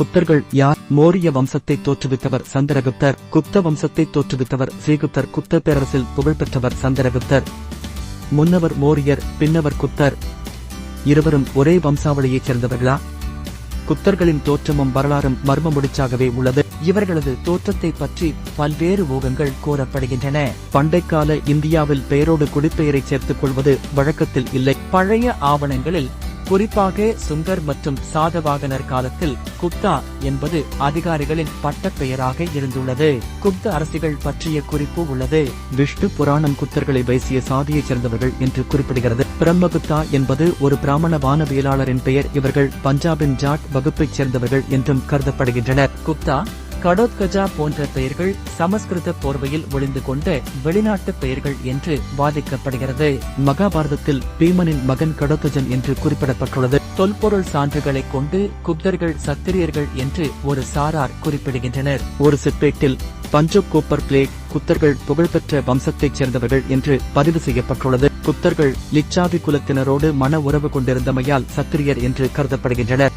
குப்தர்கள் யார்? மோரிய வம்சத்தை தோற்றுவித்தவர் சந்திரகுப்தர். குப்த வம்சத்தை தோற்றுவித்தவர் ஸ்ரீகுப்தர். குப்த பேரரசில் புகழ்பெற்றவர் சந்திரகுப்தர். முன்னவர் மோரியர் பின்னவர் குப்தர். இருவரும் ஒரே வம்சாவளியைச் சேர்ந்தவர்களா? குப்தர்களின் தோற்றமும் வரலாறும் மர்ம முடிச்சாகவே உள்ளது. இவர்களது தோற்றத்தை பற்றி பல்வேறு ஊகங்கள் கூறப்படுகின்றன. பண்டைக்கால இந்தியாவில் பெயரோடு குடிப்பெயரை சேர்த்துக் கொள்வது வழக்கத்தில் இல்லை. பழைய ஆவணங்களில் குறிப்பாக சுந்தர் மற்றும் சாதவாகனர் காலத்தில் குப்தா என்பது அதிகாரிகளின் பட்டப்பெயராக இருந்துள்ளது. குப்த அரசிகள் பற்றிய குறிப்பு உள்ளது. விஷ்ணு புராணம் குப்தர்களை வைசிய சாதியைச் சேர்ந்தவர்கள் என்று குறிப்பிடுகிறது. பிரம்மகுப்தா என்பது ஒரு பிராமண வானவியலாளரின் பெயர். இவர்கள் பஞ்சாபின் ஜாட் வகுப்பைச் சேர்ந்தவர்கள் என்றும் கருதப்படுகின்றனர். குப்தா கடோத்கஜா போன்ற பெயர்கள் சமஸ்கிருத போர்வையில் ஒளிந்து கொண்ட வெளிநாட்டு பெயர்கள் என்று வாதிக்கப்படுகிறது. மகாபாரதத்தில் பீமனின் மகன் கடோத்கஜன் என்று குறிப்பிடப்பட்டுள்ளது. தொல்பொருள் சான்றுகளைக் கொண்டு குப்தர்கள் சத்திரியர்கள் என்று ஒரு சாரார் குறிப்பிடுகின்றனர். ஒரு செப்பேட்டில் பஞ்சு கோப்பர் பிளேக் குப்தர்கள் புகழ்பெற்ற வம்சத்தைச் சேர்ந்தவர்கள் என்று பதிவு செய்யப்பட்டுள்ளது. குப்தர்கள் லிச்சாவி குலத்தினரோடு மன உறவு கொண்டிருந்தமையால் சத்திரியர் என்று கருதப்படுகின்றனர்.